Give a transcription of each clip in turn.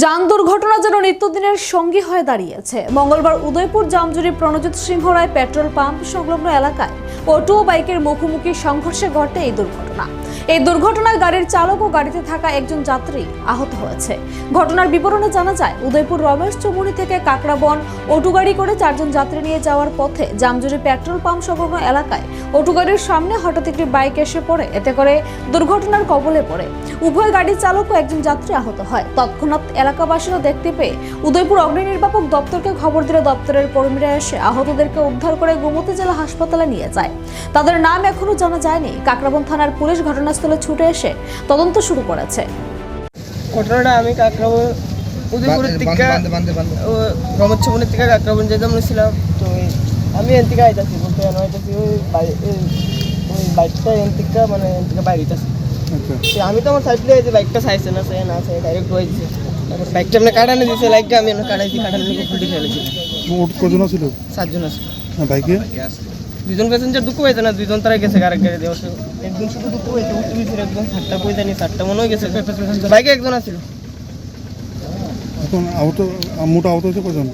যান দুর্ঘটনা যেন নিত্যদিনের সঙ্গী হয়ে দাঁড়িয়েছে। মঙ্গলবার উদয়পুর জামজুরি প্রণজিৎ সিংহ রায় পেট্রোল পাম্প সংলগ্ন এলাকায় অটো ও বাইকের মুখোমুখি সংঘর্ষে ঘটে এই দুর্ঘটনা। এই দুর্ঘটনায় গাড়ির চালক ও গাড়িতে থাকা একজন যাত্রী আহত হয়েছে। ঘটনার বিবরণে জানা যায়, উদয়পুর রমেশ চৌমুনি থেকে কাকড়াবন অটো গাড়ি করে চারজন যাত্রী নিয়ে যাওয়ার পথে জামজুরি পেট্রোল পাম্প সংলগ্ন এলাকায় অটো গাড়ির সামনে হঠাৎ একটি বাইক এসে পড়ে। এতে করে দুর্ঘটনার কবলে পড়ে। উভয় গাড়ির চালক ও একজন যাত্রী আহত হয়। তৎক্ষণাৎ এলাকাবাসীরা দেখতে পেয়ে উদয়পুর অগ্নি নির্বাপক দপ্তরকে খবর দিলে দপ্তরের কর্মীরা এসে আহতদেরকে উদ্ধার করে গোমতী জেলা হাসপাতালে নিয়ে যায়। তাদের নাম এখনও জানা যায়নি। কাকরাবন থানার পুলিশ ঘটনাস্থলে ছুটে এসে তদন্ত শুরু করেছে। ঘটনাটা আমি কাকরাবো উদয়পুরের থেকে রমচ্ছবনের থেকে কাকরাবন ছিলাম তো ওই- আমি এন থেকে আইতাছি বলতে আমি আইতাছি ওই ওই বাইকটা এন থেকে মানে এন থেকে বাইরে আইতাছি। আচ্ছা। আমি তো আমার সাইডে যে বাইকটা চাইছে না সে না সে ডাইরেক্ট হয়ে তারপর বাইকটা এমনি কাটানো দিছে লাইকটা আমি কাটাইছি কাটানো ফেলেছি। কজন ছিল সাতজন আছে হ্যাঁ, বাইকে? দুজন প্যাসেঞ্জার দুঃখ হয়েছে না? দুজন তারা গেছে আরেক গাড়ি দিয়ে একজন শুধু দুঃখ হয়েছে উঠতে দিয়েছিল একজন সাতটা পয়সা নিয়ে সাতটা মনে হয়ে গেছে বাইকে একজন আছিল। এখন আহত মোটা আহত হয়েছে কজন?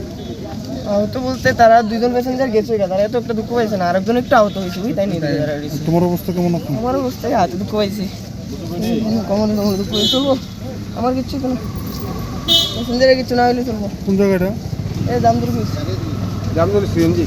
আহত বলতে তারা দুইজন প্যাসেঞ্জার গেছে গা, তারা এত একটা দুঃখ পাইছে না আরেকজন একটু আহত হয়েছে বুঝতাই নি তোমার অবস্থা কেমন এখন? আমার অবস্থায় হাতে দুঃখ পাইছি। কমন কমন দুঃখ হয়েছে চলবো। আমার কিচ্ছু কেন প্যাসেঞ্জারের কিছু না হইলে চলবো। কোন জায়গাটা? এ দাম দূর জামদুল সিএনজি।